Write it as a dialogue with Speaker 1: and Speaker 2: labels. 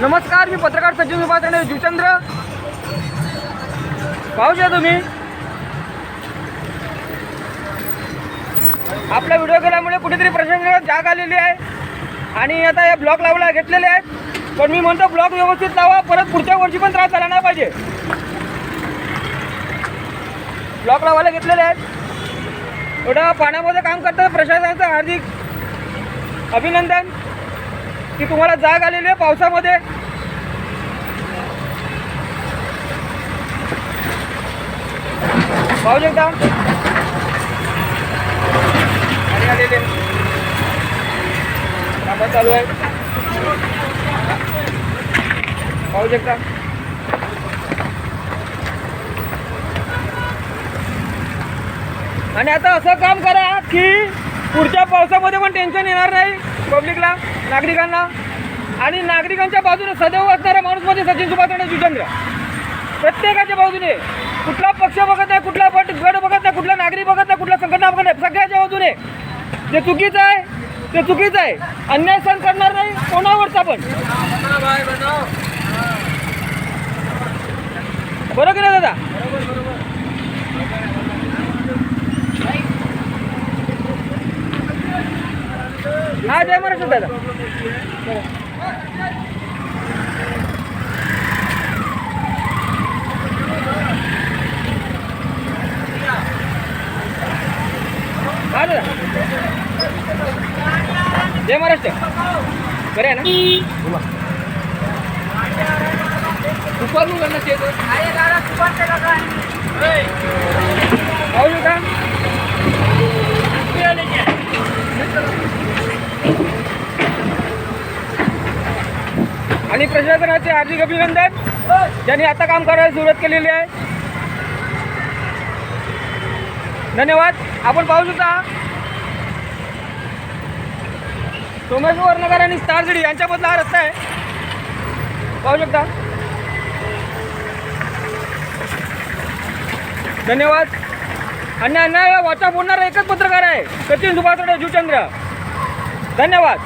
Speaker 1: नमस्कार मी पत्रकार सचिन उपासने जुचंद्र. पाहू शकता तुम्ही. आपला व्हिडिओ केल्यामुळे कुठेतरी प्रशासनाला जाग आलेली आहे. आणि आता या ब्लॉक लावायला घेतलेले आहेत. पण मी म्हणतो ब्लॉक व्यवस्थित लावा परत पुढच्या वर्षी पण त्रास झाला नाही पाहिजे. ब्लॉक लावायला घेतलेले आहेत. एवढं पाण्यामध्ये काम करतात प्रशासनाचं हार्दिक अभिनंदन. की तुम्हाला जाग आलेली आहे पावसामध्ये? पाहू शकता आलेले कामं चालू आहे. पाहू शकता आणि आता असं काम करा की पुढच्या पावसामध्ये पण टेन्शन येणार नाही. पब्लिकला नागरिकांना आणि नागरिकांच्या बाजूने सदैव असणारा माणूस म्हणजे सचिन सुभाष आणि प्रत्येकाच्या बाजूने कुठला पक्ष बघत नाही कुठला पट गड बघत नाही कुठला नागरिक बघत नाही कुठला संघटना बघत नाही. सगळ्याच्या बाजूने. जे चुकीचं आहे ते चुकीचं आहे. अन्याय सहन करणार नाही कोणावरचा पण. बरोबर की नाही दादा? हा जय महाराष्ट्र दादा. हा दादा. जय महाराष्ट्र. बरे आहे ना? दुपारून गणना शेत पाहू नका आणि प्रशासनाचे हार्दिक अभिनंदन. ज्यांनी आता काम करायला सुरुवात केलेली आहे. धन्यवाद. आपण पाहू शकता. सोमेश वर्णकर आणि स्टारजडी यांच्यामधला हा रस्ता आहे. पाहू शकता. धन्यवाद. आणि अन्याय वाचा बोलणारा एकच पत्रकार आहे. सचिन सुभाष जुचंद्र धन्यवाद.